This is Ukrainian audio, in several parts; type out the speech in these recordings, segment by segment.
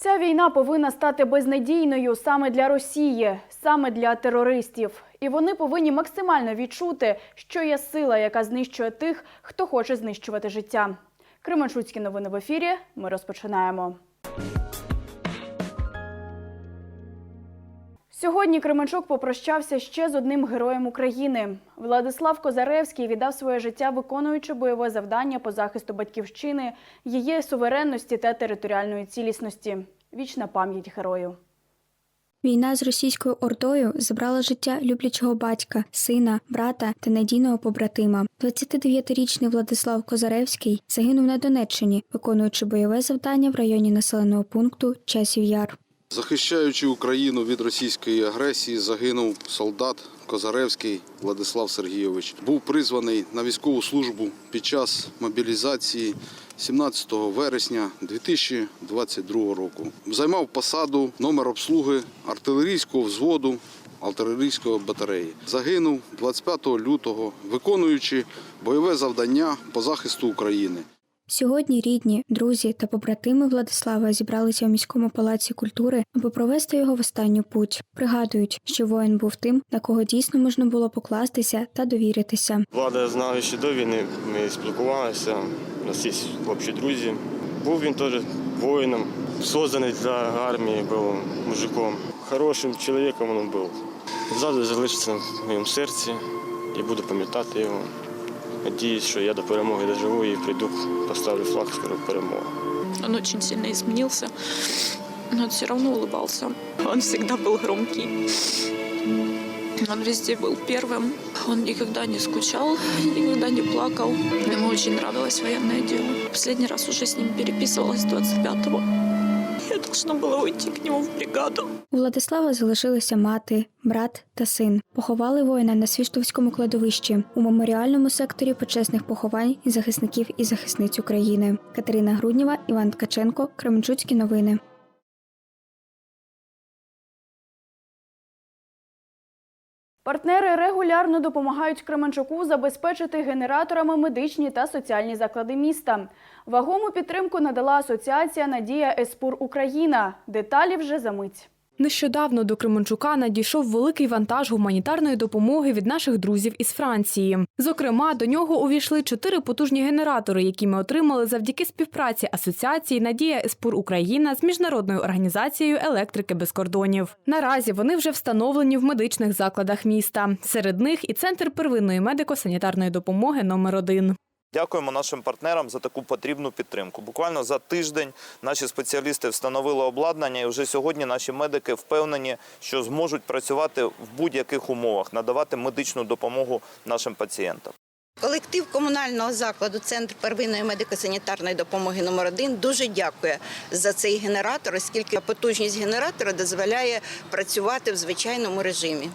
Ця війна повинна стати безнадійною саме для Росії, саме для терористів. І вони повинні максимально відчути, що є сила, яка знищує тих, хто хоче знищувати життя. Кременчуцькі новини в ефірі. Ми розпочинаємо. Сьогодні Кременчук попрощався ще з одним героєм України. Владислав Козаревський віддав своє життя, виконуючи бойове завдання по захисту батьківщини, її суверенності та територіальної цілісності. Вічна пам'ять герою. Війна з російською ордою забрала життя люблячого батька, сина, брата та надійного побратима. 29-річний Владислав Козаревський загинув на Донеччині, виконуючи бойове завдання в районі населеного пункту Часів Яр. Захищаючи Україну від російської агресії, загинув солдат Козаревський Владислав Сергійович. Був призваний на військову службу під час мобілізації 17 вересня 2022 року. Займав посаду номер обслуги артилерійського взводу артилерійської батареї. Загинув 25 лютого, виконуючи бойове завдання по захисту України. Сьогодні рідні, друзі та побратими Владислава зібралися у міському палаці культури, аби провести його в останню путь. Пригадують, що воїн був тим, на кого дійсно можна було покластися та довіритися. Влада знав ще до війни, ми спілкувалися, у нас є общі друзі. Був він теж воїном, созданий для армії, був мужиком. Хорошим чоловіком він був. Завжди залишиться в моєму серці і буду пам'ятати його. Надіюсь, що я до перемоги доживу і прийду, поставлю флаг, скоро перемога. Он очень сильно изменился, но он все равно улыбался. Он всегда был громкий. Он везде был первым. Он никогда не скучал, никогда не плакал. Ему очень нравилось военное дело. Последний раз уже с ним переписывалась 25-го. Я должна была уйти к нему в бригаду. У Владислава залишилися мати, брат та син. Поховали воїна на Свіштовському кладовищі у меморіальному секторі почесних поховань і захисників і захисниць України. Катерина Груднєва, Іван Ткаченко, Кременчуцькі новини. Партнери регулярно допомагають Кременчуку забезпечити генераторами медичні та соціальні заклади міста. Вагому підтримку надала асоціація Надія Еспур Україна. Деталі вже за мить. Нещодавно до Кременчука надійшов великий вантаж гуманітарної допомоги від наших друзів із Франції. Зокрема, до нього увійшли чотири потужні генератори, які ми отримали завдяки співпраці асоціації Надія Еспур Україна з міжнародною організацією електрики без кордонів. Наразі вони вже встановлені в медичних закладах міста. Серед них і центр первинної медико-санітарної допомоги номер 1 Дякуємо нашим партнерам за таку потрібну підтримку. Буквально за тиждень наші спеціалісти встановили обладнання, і вже сьогодні наші медики впевнені, що зможуть працювати в будь-яких умовах, надавати медичну допомогу нашим пацієнтам. Колектив комунального закладу Центр первинної медико-санітарної допомоги номер 1 дуже дякує за цей генератор, оскільки потужність генератора дозволяє працювати в звичайному режимі.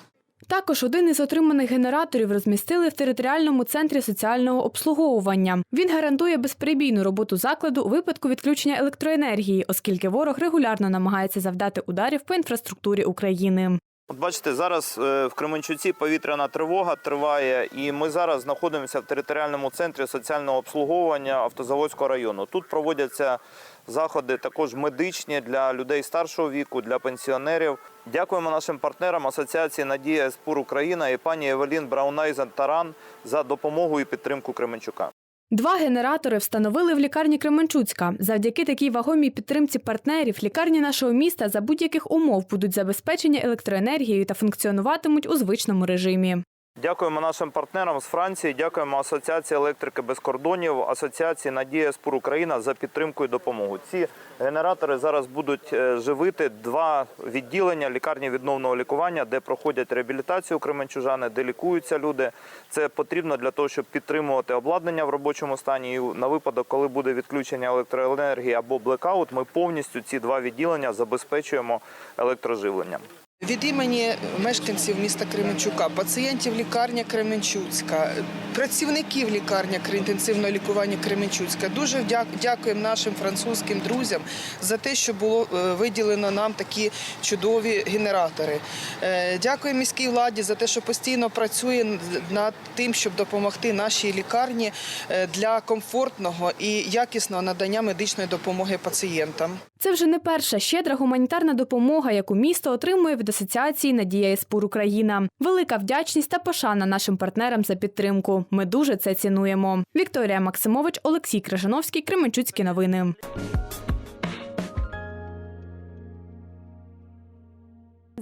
Також один із отриманих генераторів розмістили в територіальному центрі соціального обслуговування. Він гарантує безперебійну роботу закладу у випадку відключення електроенергії, оскільки ворог регулярно намагається завдати ударів по інфраструктурі України. От бачите, зараз е, в Кременчуці повітряна тривога триває, і ми зараз знаходимося в територіальному центрі соціального обслуговування Автозаводського району. Тут проводяться заходи також медичні для людей старшого віку, для пенсіонерів. Дякуємо нашим партнерам Асоціації Надія Еспур Україна і пані Евелін Браунайзен Таран за допомогу і підтримку Кременчука. Два генератори встановили в лікарні Кременчуцька. Завдяки такій вагомій підтримці партнерів лікарні нашого міста за будь-яких умов будуть забезпечені електроенергією та функціонуватимуть у звичному режимі. Дякуємо нашим партнерам з Франції. Дякуємо Асоціації електрики без кордонів, Асоціації Надія Спур Україна за підтримку і допомогу. Ці генератори зараз будуть е, живити два відділення лікарні відновного лікування, де проходять реабілітацію кременчужани, де лікуються люди. Це потрібно для того, щоб підтримувати обладнання в робочому стані. І на випадок, коли буде відключення електроенергії або блекаут, ми повністю ці два відділення забезпечуємо електроживленням. Від імені мешканців міста Кременчука, пацієнтів лікарня Кременчуцька, працівників лікарня інтенсивного лікування Кременчуцька дуже дякуємо нашим французьким друзям за те, що було е, виділено нам такі чудові генератори. Е, Дякуємо міській владі за те, що постійно працює над тим, щоб допомогти нашій лікарні е, для комфортного і якісного надання медичної допомоги пацієнтам. Це вже не перша щедра гуманітарна допомога, яку місто отримує від асоціації Надія Еспур Україна. Велика вдячність та пошана нашим партнерам за підтримку. Ми дуже це цінуємо. Вікторія Максимович, Олексій Крижановський, Кременчуцькі новини.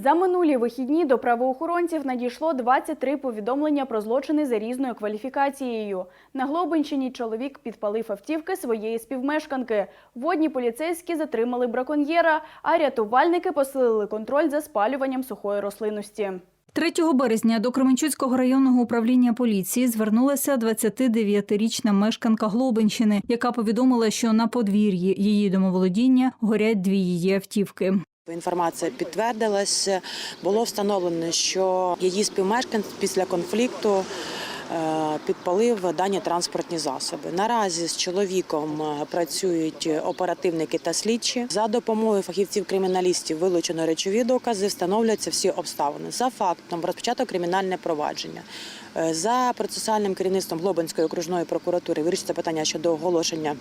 За минулі вихідні до правоохоронців надійшло 23 повідомлення про злочини за різною кваліфікацією. На Глобинщині чоловік підпалив автівки своєї співмешканки. Водні поліцейські затримали браконьєра, а рятувальники посилили контроль за спалюванням сухої рослинності. 3 березня до Кременчуцького районного управління поліції звернулася 29-річна мешканка Глобинщини, яка повідомила, що на подвір'ї її домоволодіння горять дві її автівки. Інформація підтвердилася. Було встановлено, що її співмешканець після конфлікту е, підпалив дані транспортні засоби. Наразі з чоловіком е, працюють оперативники та слідчі. За допомогою фахівців криміналістів вилучено речові докази, встановлюються всі обставини. За фактом розпочато кримінальне провадження. Е, За процесуальним керівництвом Глобинської окружної прокуратури вирішиться питання щодо оголошення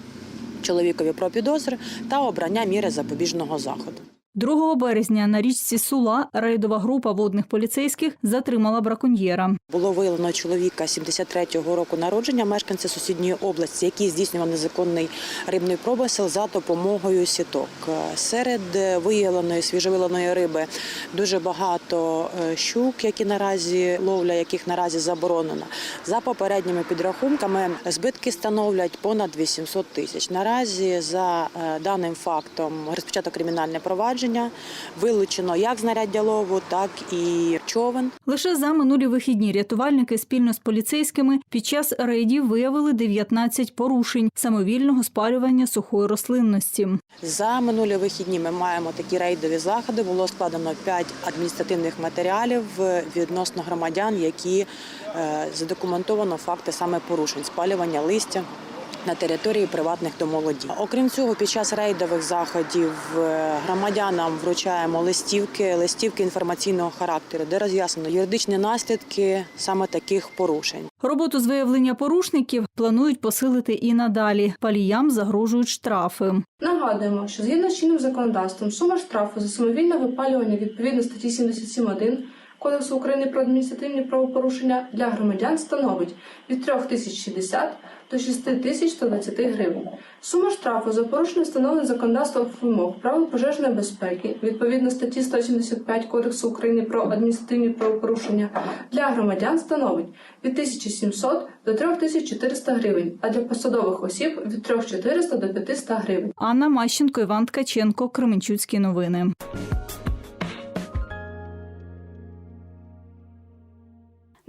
чоловікові про підозри та обрання міри запобіжного заходу. 2 березня на річці Сула рейдова група водних поліцейських затримала браконьєра. Було виявлено чоловіка 73-го року народження, мешканця сусідньої області, який здійснював незаконний рибний промисел за допомогою сіток. Серед виявленої свіжовиленої риби дуже багато е, щук, які наразі ловля, яких наразі заборонена. За попередніми підрахунками збитки становлять понад 800 тисяч. Наразі за е, даним фактом розпочато кримінальне провадження, вилучено як знаряддя лову, так і човен. Лише за минулі вихідні рятувальники спільно з поліцейськими під час рейдів виявили 19 порушень самовільного спалювання сухої рослинності. За минулі вихідні ми маємо такі рейдові заходи. Було складено 5 адміністративних матеріалів відносно громадян, які е, задокументовано факти саме порушень спалювання листя. На території приватних домолодінь. Окрім цього, під час рейдових заходів е, громадянам вручаємо листівки, листівки інформаційного характеру, де роз'яснено юридичні наслідки саме таких порушень. Роботу з виявлення порушників планують посилити і надалі. Паліям загрожують штрафи. Нагадуємо, що згідно з чинним законодавством сума штрафу за самовільне випалювання відповідно статті 77.1 Кодексу України про адміністративні правопорушення для громадян становить від 3060 до 6120 гривень. Сума штрафу за порушення встановлення законодавства вимог правил пожежної безпеки відповідно статті 175 Кодексу України про адміністративні правопорушення для громадян становить від 1700 до 3400 гривень, а для посадових осіб від 3400 до 500 гривень. Анна Мащенко, Іван Ткаченко, Кременчуцькі новини.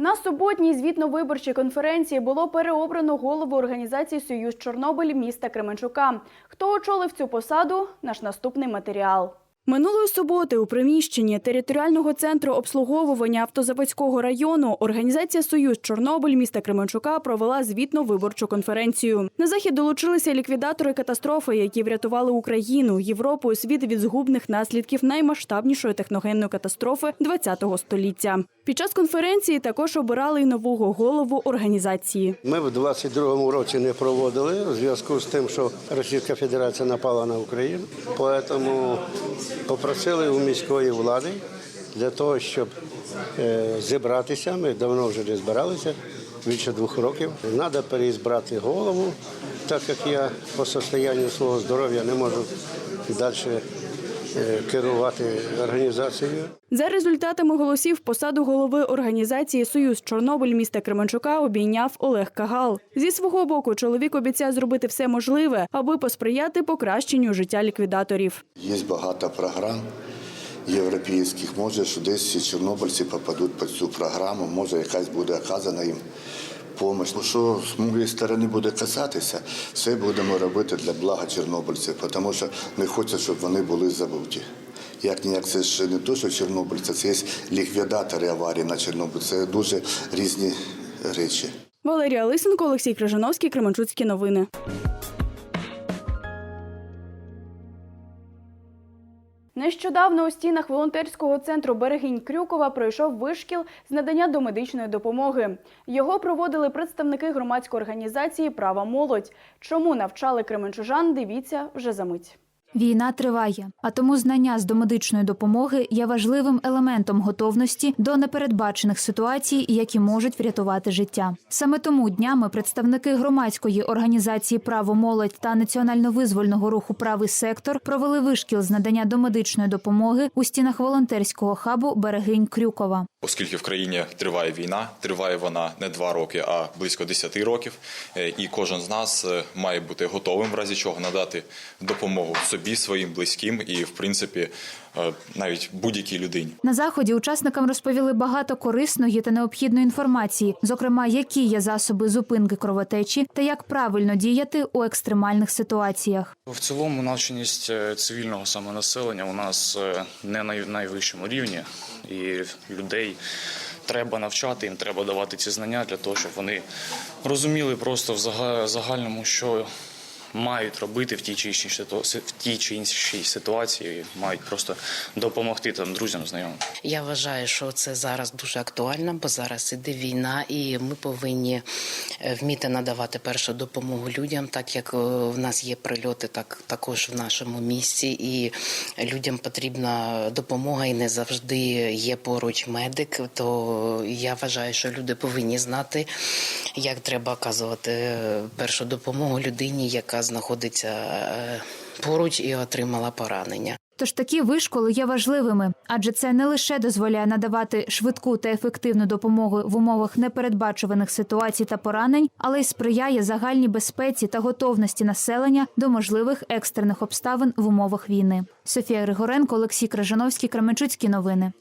На суботній звітно-виборчій конференції було переобрано голову організації Союз Чорнобиль міста Кременчука. Хто очолив цю посаду? Наш наступний матеріал. Минулої суботи у приміщенні територіального центру обслуговування автозаводського району організація Союз Чорнобиль міста Кременчука провела звітно-виборчу конференцію. На захід долучилися ліквідатори катастрофи, які врятували Україну, Європу і світ від згубних наслідків наймасштабнішої техногенної катастрофи ХХ століття. Під час конференції також обирали й нового голову організації. Ми в 22-му році не проводили у зв'язку з тим, що Російська Федерація напала на Україну. Тому попросили у міської влади для того, щоб е, зібратися. Ми давно вже не збиралися, більше двох років. Треба переізбрати голову, так як я по состоянню свого здоров'я не можу далі керувати організацією. За результатами голосів посаду голови організації Союз Чорнобиль міста Кременчука обійняв Олег Кагал. Зі свого боку чоловік обіцяє зробити все можливе, аби посприяти покращенню життя ліквідаторів. Є багато програм європейських. Може, що десь чорнобильці попадуть під цю програму, може, якась буде оказана їм допомога. Ну, що з моєї сторони буде касатися, все будемо робити для блага чорнобильців, тому що не хочеться, щоб вони були забуті. як ніяк це ж не то, що чорнобильці, це є ліквідатори аварії на Чорнобиль. Це дуже різні речі. Валерія Лисенко, Олексій Крижановський, Кременчуцькі новини. Нещодавно у стінах волонтерського центру Берегінь Крюкова пройшов вишкіл з надання домедичної допомоги. Його проводили представники громадської організації Права молодь. Чому навчали кременчужан? Дивіться вже за мить. Війна триває, а тому знання з домедичної допомоги є важливим елементом готовності до непередбачених ситуацій, які можуть врятувати життя. Саме тому днями представники громадської організації Право молодь та національно-визвольного руху Правий сектор провели вишкіл з надання домедичної допомоги у стінах волонтерського хабу Берегинь Крюкова. Оскільки в країні триває війна, триває вона не два роки, а близько 10 років. Е, І кожен з нас е, має бути готовим в разі чого надати допомогу собі, своїм близьким і, в принципі, е, навіть будь-якій людині. На заході учасникам розповіли багато корисної та необхідної інформації, зокрема, які є засоби зупинки кровотечі та як правильно діяти у екстремальних ситуаціях. В цілому навченість е, цивільного самонаселення у нас е, не на найвищому рівні, і людей треба навчати, їм треба давати ці знання для того, щоб вони розуміли просто в зага- загальному, що мають робити в тій чи іншій в тій чи іншій ситуації, мають просто допомогти там друзям, знайомим. Я вважаю, що це зараз дуже актуально, бо зараз іде війна, і ми повинні е, вміти надавати першу допомогу людям, так як е, в нас є прильоти, так також в нашому місті, і людям потрібна допомога, і не завжди є поруч медик. То я вважаю, що люди повинні знати, як треба оказувати е, першу допомогу людині, яка знаходиться е, поруч і отримала поранення. Тож такі вишколи є важливими, адже це не лише дозволяє надавати швидку та ефективну допомогу в умовах непередбачуваних ситуацій та поранень, але й сприяє загальній безпеці та готовності населення до можливих екстрених обставин в умовах війни. Софія Григоренко, Олексій Кражановський, Кременчуцькі новини.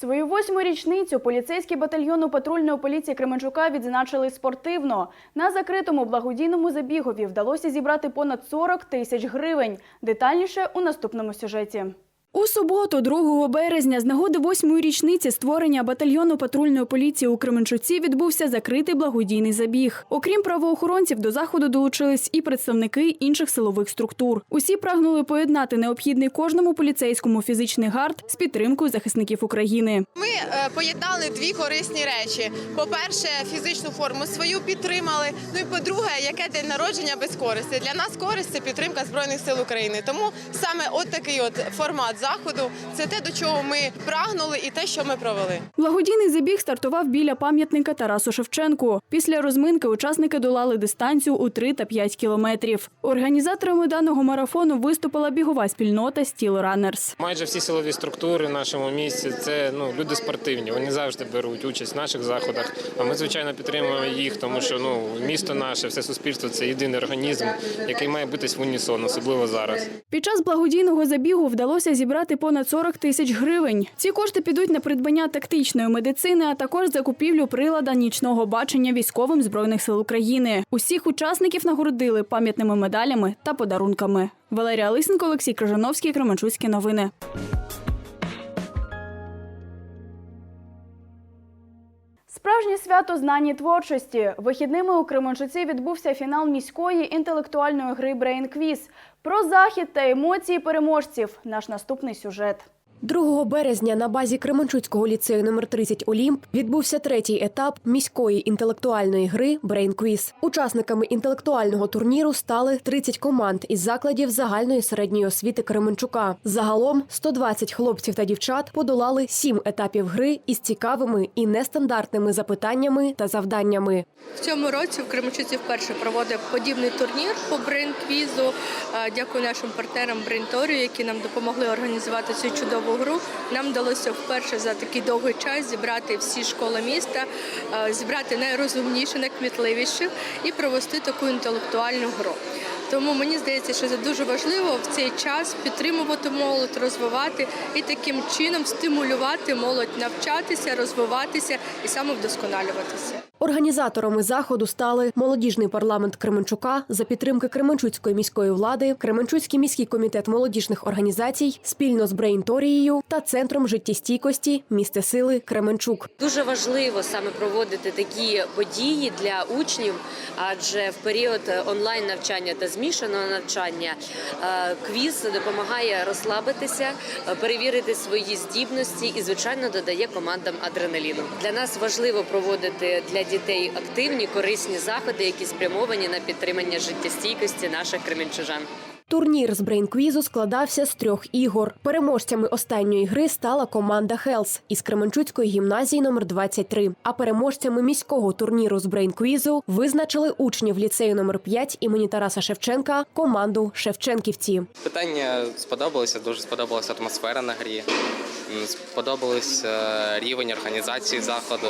Свою восьму річницю поліцейські батальйону патрульної поліції Кременчука відзначили спортивно. На закритому благодійному забігові вдалося зібрати понад 40 тисяч гривень. Детальніше у наступному сюжеті. У суботу, 2 березня, з нагоди восьмої річниці створення батальйону патрульної поліції у Кременчуці відбувся закритий благодійний забіг. Окрім правоохоронців, до заходу долучились і представники інших силових структур. Усі прагнули поєднати необхідний кожному поліцейському фізичний гард з підтримкою захисників України. Ми е, поєднали дві корисні речі: по-перше, фізичну форму свою підтримали. Ну і по-друге, яке день народження без користі. Для нас користь це підтримка збройних сил України. Тому саме от такий от формат заходу це те, до чого ми прагнули, і те, що ми провели. Благодійний забіг стартував біля пам'ятника Тарасу Шевченку. Після розминки учасники долали дистанцію у 3 та 5 кілометрів. Організаторами даного марафону виступила бігова спільнота Steel Runners. Майже всі силові структури в нашому місті це ну люди спортивні. Вони завжди беруть участь в наших заходах. А ми звичайно підтримуємо їх, тому що ну місто наше, все суспільство це єдиний організм, який має битись в унісон, особливо зараз. Під час благодійного забігу вдалося зібрати понад 40 тисяч гривень. Ці кошти підуть на придбання тактичної медицини, а також закупівлю прилада нічного бачення військовим збройних сил України. Усіх учасників нагородили пам'ятними медалями та подарунками. Валерія Лисенко, Олексій Крижановський, Кременчуцькі новини. Справжнє свято знань творчості. Вихідними у Кременчуці відбувся фінал міської інтелектуальної гри Брейн Квіз. Про захід та емоції переможців. Наш наступний сюжет. 2 березня на базі Кременчуцького ліцею номер 30 Олімп відбувся третій етап міської інтелектуальної гри Quiz. Учасниками інтелектуального турніру стали 30 команд із закладів загальної середньої освіти Кременчука. Загалом 120 хлопців та дівчат подолали сім етапів гри із цікавими і нестандартними запитаннями та завданнями. В цьому році в Кременчуці вперше проводить подібний турнір по брейн-квізу. Е, Дякую нашим партнерам Брейнторію, які нам допомогли організувати цю чудову гру. Нам вдалося вперше за такий довгий час зібрати всі школи міста, е, зібрати найрозумніших, найкмітливіших і провести таку інтелектуальну гру. Тому мені здається, що це дуже важливо в цей час підтримувати молодь, розвивати і таким чином стимулювати молодь навчатися, розвиватися і самовдосконалюватися. Організаторами заходу стали молодіжний парламент Кременчука за підтримки Кременчуцької міської влади, Кременчуцький міський комітет молодіжних організацій спільно з Брейнторією та центром життєстійкості місце сили Кременчук. Дуже важливо саме проводити такі події для учнів, адже в період онлайн навчання та змішаного навчання е, квіз допомагає розслабитися, е, перевірити свої здібності і, звичайно, додає командам адреналіну. Для нас важливо проводити для дітей активні корисні заходи, які спрямовані на підтримання життєстійкості наших кременчужан. Турнір з брейнквізу складався з трьох ігор. Переможцями останньої гри стала команда Хелс із Кременчуцької гімназії номер 23 А переможцями міського турніру з брейнквізу визначили учнів ліцею номер 5 імені Тараса Шевченка команду Шевченківці. Питання сподобалося, дуже сподобалася атмосфера на грі. М, Сподобався рівень організації заходу,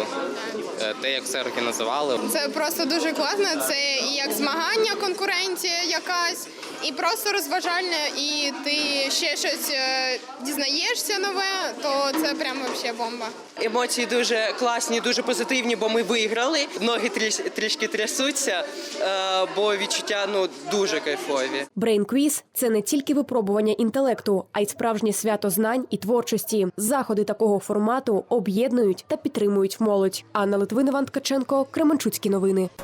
е, те, як все організували. Це просто дуже класно. Це і як змагання, конкуренція якась, і просто розважальне, і ти ще щось е, дізнаєшся нове, то це прямо взагалі бомба. Емоції дуже класні, дуже позитивні, бо ми виграли. Ноги тріш, трішки трясуться, е, бо відчуття ну дуже кайфові. Брейнквіз це не тільки випробування інтелекту, а й справжнє свято знань і творчості. Заходи такого формату об'єднують та підтримують молодь. Анна Литвин, Іван Ткаченко, Кременчуцькі новини. –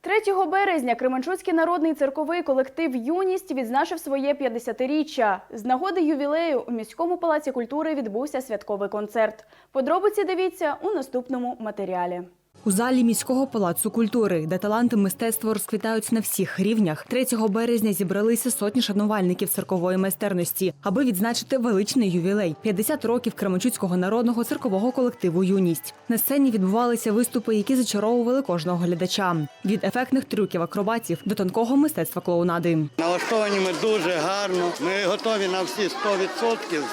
3 березня Кременчуцький народний цирковий колектив Юність відзначив своє 50-річчя. З нагоди ювілею у міському палаці культури відбувся святковий концерт. Подробиці дивіться у наступному матеріалі. У залі міського палацу культури, де таланти мистецтва розквітають на всіх рівнях, 3 березня зібралися сотні шанувальників циркової майстерності, аби відзначити величний ювілей 50 років Кременчуцького народного циркового колективу Юність. На сцені відбувалися виступи, які зачаровували кожного глядача від ефектних трюків акробатів до тонкого мистецтва клоунади. Налаштовані ми дуже гарно. Ми готові на всі 100%,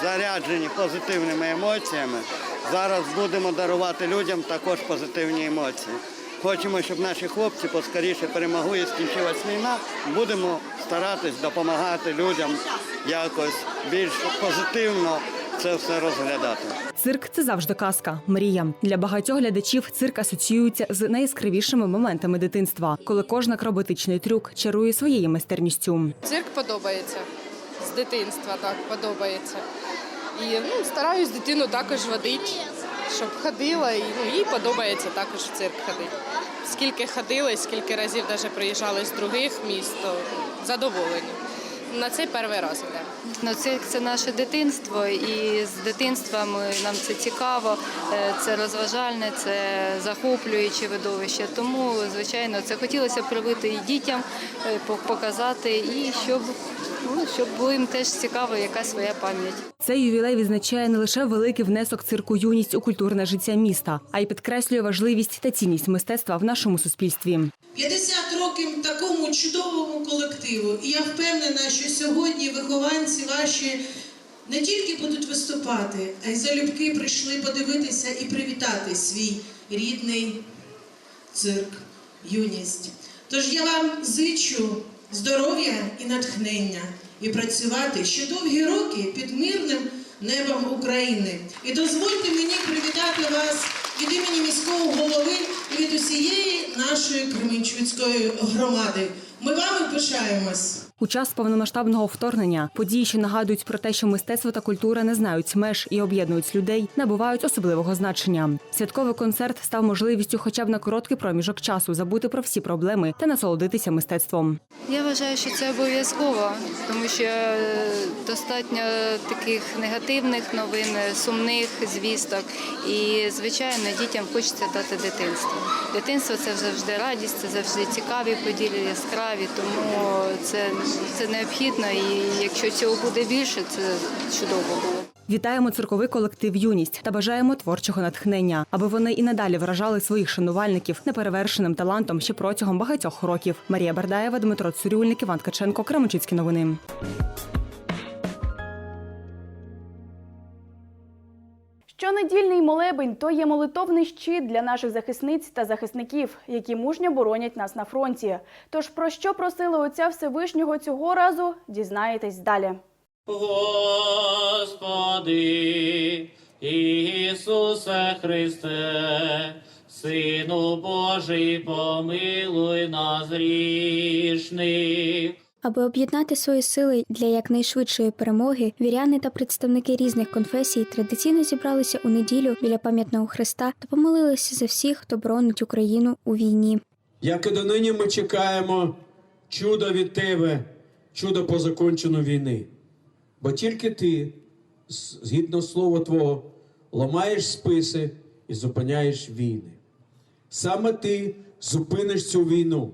заряджені позитивними емоціями. Зараз будемо дарувати людям також позитивні емоції. Хочемо, щоб наші хлопці поскоріше перемогли і скінчилась війна. Будемо старатись допомагати людям якось більш позитивно це все розглядати. Цирк це завжди казка, мрія. Для багатьох глядачів цирк асоціюється з найяскравішими моментами дитинства, коли кожен акробатичний трюк чарує своєю майстерністю. Цирк подобається з дитинства, так подобається. І ну, стараюсь дитину також водити, щоб ходила, і ну, їй подобається також в цирк ходити. Скільки ходили, скільки разів навіть приїжджали з других міст, то задоволені. На цей перший раз йдемо. Ну, цирк це наше дитинство, і з дитинства ми, нам це цікаво, е, це розважальне, це захоплююче видовище. Тому, звичайно, це хотілося привити і дітям, е, показати, і щоб, ну, щоб було їм теж цікаво, яка своя пам'ять. Цей ювілей відзначає не лише великий внесок цирку юність у культурне життя міста, а й підкреслює важливість та цінність мистецтва в нашому суспільстві. 50 років такому чудовому колективу. І я впевнена, що сьогодні вихованці ваші не тільки будуть виступати, а й залюбки прийшли подивитися і привітати свій рідний цирк, юність. Тож я вам зичу здоров'я і натхнення і працювати ще довгі роки під мирним небом України. І дозвольте мені привітати вас від імені міського голови і від усієї нашої Кременчуцької громади. Ми вами пишаємось. У час повномасштабного вторгнення події, що нагадують про те, що мистецтво та культура не знають меж і об'єднують людей, набувають особливого значення. Святковий концерт став можливістю, хоча б на короткий проміжок часу, забути про всі проблеми та насолодитися мистецтвом. Я вважаю, що це обов'язково, тому що е, достатньо таких негативних новин, е, сумних звісток. І, звичайно, дітям хочеться дати дитинство. Дитинство це завжди радість, це завжди цікаві події, яскраві, тому це, це необхідно. І якщо цього буде більше, це чудово було. Вітаємо цирковий колектив Юність та бажаємо творчого натхнення, аби вони і надалі вражали своїх шанувальників неперевершеним талантом ще протягом багатьох років. Марія Бардаєва, Дмитро Цурюльник, Іван Ткаченко, Кременчуцькі новини. Щонедільний молебень то є молитовний щит для наших захисниць та захисників, які мужньо боронять нас на фронті. Тож про що просили отця Всевишнього цього разу, дізнаєтесь далі. Господи, Ісусе Христе, Сину Божий, помилуй нас грішних. Аби об'єднати свої сили для якнайшвидшої перемоги, віряни та представники різних конфесій традиційно зібралися у неділю біля пам'ятного хреста та помолилися за всіх, хто боронить Україну у війні. Як і донині ми чекаємо чуда від тебе, чудо по закончену війни. Бо тільки ти, згідно слова Твого, ламаєш списи і зупиняєш війни. Саме ти зупиниш цю війну.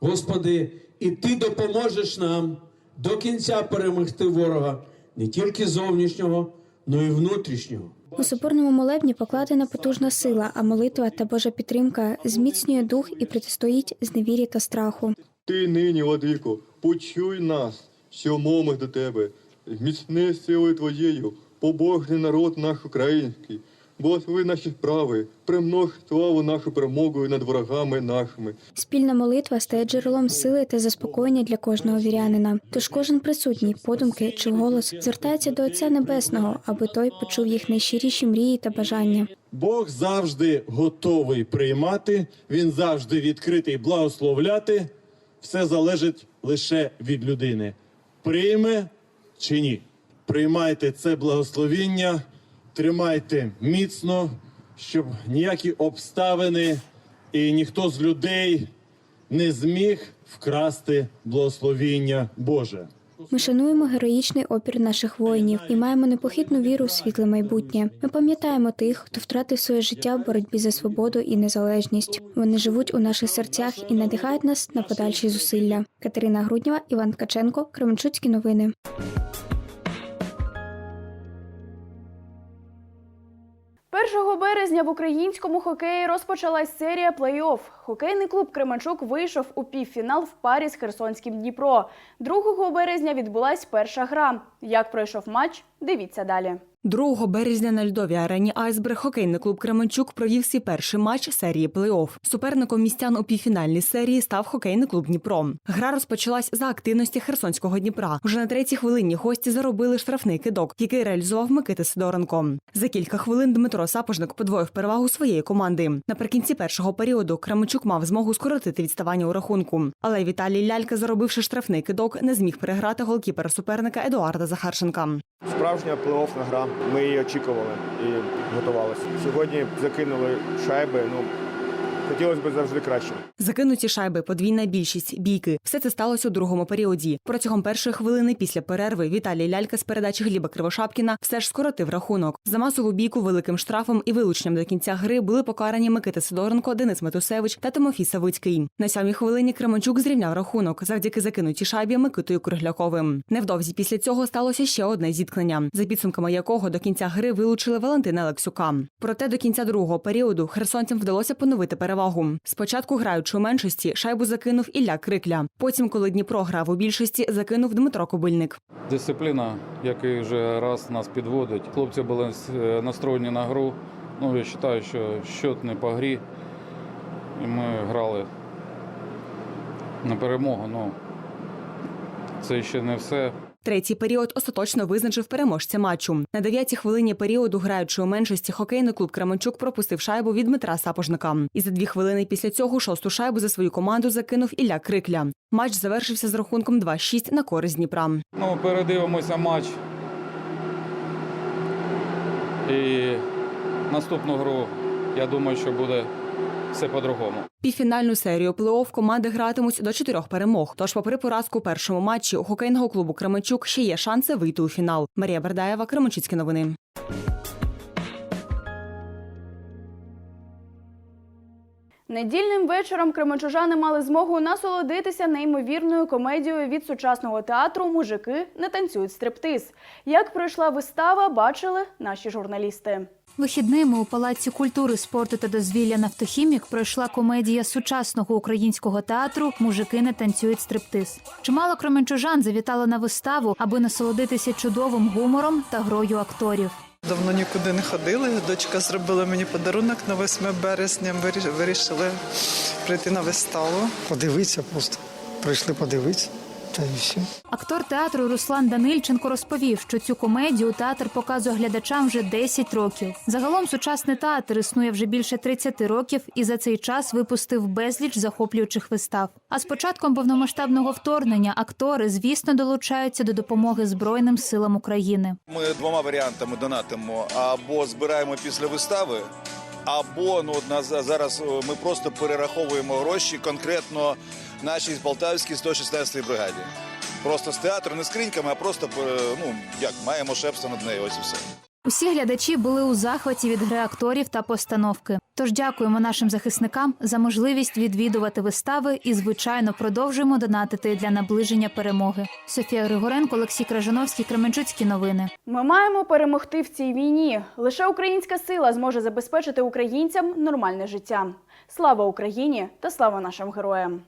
Господи, і ти допоможеш нам до кінця перемогти ворога не тільки зовнішнього, але й внутрішнього. У соборному молебні покладена потужна сила, а молитва та Божа підтримка зміцнює дух і протистоїть зневірі та страху. Ти нині, владико, почуй нас, що мовимо до тебе, зміцни силою твоєю, побожний народ наш український, благослови наші справи, примнож славу нашу перемогою над ворогами нашими. Спільна молитва стає джерелом сили та заспокоєння для кожного вірянина. Тож кожен присутній, подумки чи вголос звертається до Отця Небесного, аби той почув їх найщиріші мрії та бажання. Бог завжди готовий приймати, він завжди відкритий благословляти. Все залежить лише від людини. Прийме чи ні. Приймайте це благословіння, тримайте міцно, щоб ніякі обставини і ніхто з людей не зміг вкрасти благословіння Боже. Ми шануємо героїчний опір наших воїнів і маємо непохитну віру в світле майбутнє. Ми пам'ятаємо тих, хто втратив своє життя в боротьбі за свободу і незалежність. Вони живуть у наших серцях і надихають нас на подальші зусилля. Катерина Груднєва, Іван Ткаченко, Кременчуцькі новини. Першого березня в українському хокеї розпочалась серія плей-офф. Хокейний клуб Кременчук вийшов у півфінал в парі з Херсонським Дніпро. 2 березня відбулась перша гра. Як пройшов матч, дивіться далі. 2 березня на льодовій арені Айсберг хокейний клуб Кременчук провів свій перший матч серії плей-офф. Суперником містян у півфінальній серії став хокейний клуб Дніпро. Гра розпочалась за активності Херсонського Дніпра. Уже на третій хвилині гості заробили штрафний кидок, який реалізував Микита Сидоренко. За кілька хвилин Дмитро Сапожник подвоїв перевагу своєї команди. Наприкінці першого періоду Кременчук мав змогу скоротити відставання у рахунку. Але Віталій Лялька, заробивши штрафний кидок, не зміг переграти голкіпера суперника Едуарда Захарченка. Справжня плей-оффна гра. Ми її очікували і готувалися. Сьогодні закинули шайби. Ну хотілося б завжди краще. Закинуті шайби, подвійна більшість, бійки. Все це сталося у другому періоді. Протягом першої хвилини після перерви Віталій Лялька з передачі Гліба Кривошапкіна все ж скоротив рахунок. За масову бійку великим штрафом і вилученням до кінця гри були покарані Микита Сидоренко, Денис Метусевич та Тимофій Савицький. На сьомій хвилині Кременчук зрівняв рахунок завдяки закинутій шайбі Микитою Кругляковим. Невдовзі після цього сталося ще одне зіткнення, за підсумками якого до кінця гри вилучили Валентина Лексюка. Проте до кінця другого періоду херсонцям вдалося поновити перевагу. Спочатку, граючи у меншості, шайбу закинув Ілля Крикля. Потім, коли Дніпро грав у більшості, закинув Дмитро Кобильник. Дисципліна, який вже раз нас підводить. Хлопці були е, настроєні на гру. Ну, я вважаю, що щот не по грі. І ми грали на перемогу. Ну, це ще не все. Третій період остаточно визначив переможця матчу. На дев'ятій хвилині періоду, граючи у меншості, хокейний клуб Кременчук пропустив шайбу від Дмитра Сапожника. І за дві хвилини після цього шосту шайбу за свою команду закинув Ілля Крикля. Матч завершився з рахунком 2-6 на користь Дніпра. Ну, передивимося матч. І наступну гру, я думаю, що буде все по-другому. Півфінальну серію плей-офф команди гратимуть до чотирьох перемог. Тож, попри поразку у першому матчі, у хокейного клубу Кременчук ще є шанси вийти у фінал. Марія Бердаєва, Кременчуцькі новини. Недільним вечором кременчужани мали змогу насолодитися неймовірною комедією від сучасного театру Мужики не танцюють стриптиз. Як пройшла вистава, бачили наші журналісти. Вихідними у Палаці культури, спорту та дозвілля «Нафтохімік» пройшла комедія сучасного українського театру Мужики не танцюють стриптиз. Чимало кременчужан завітали на виставу, аби насолодитися чудовим гумором та грою акторів. Давно нікуди не ходили. Дочка зробила мені подарунок на 8 березня. Ми вирішили прийти на виставу. Подивитися просто. Прийшли подивитися, та й все. Актор театру Руслан Данильченко розповів, що цю комедію театр показує глядачам вже 10 років. Загалом сучасний театр існує вже більше 30 років і за цей час випустив безліч захоплюючих вистав. А з початком повномасштабного вторгнення актори, звісно, долучаються до допомоги Збройним силам України. Ми двома варіантами донатимо: або збираємо після вистави, або ну нас зараз е, ми просто перераховуємо гроші конкретно нашій Полтавській 116 бригаді. Просто з театру, не скриньками, а просто е, ну як маємо шепство над нею. Ось і все. Усі глядачі були у захваті від гри акторів та постановки. Тож дякуємо нашим захисникам за можливість відвідувати вистави і, звичайно, продовжуємо донатити для наближення перемоги. Софія Григоренко, Олексій Кражановський, Кременчуцькі новини. Ми маємо перемогти в цій війні. Лише українська сила зможе забезпечити українцям нормальне життя. Слава Україні та слава нашим героям!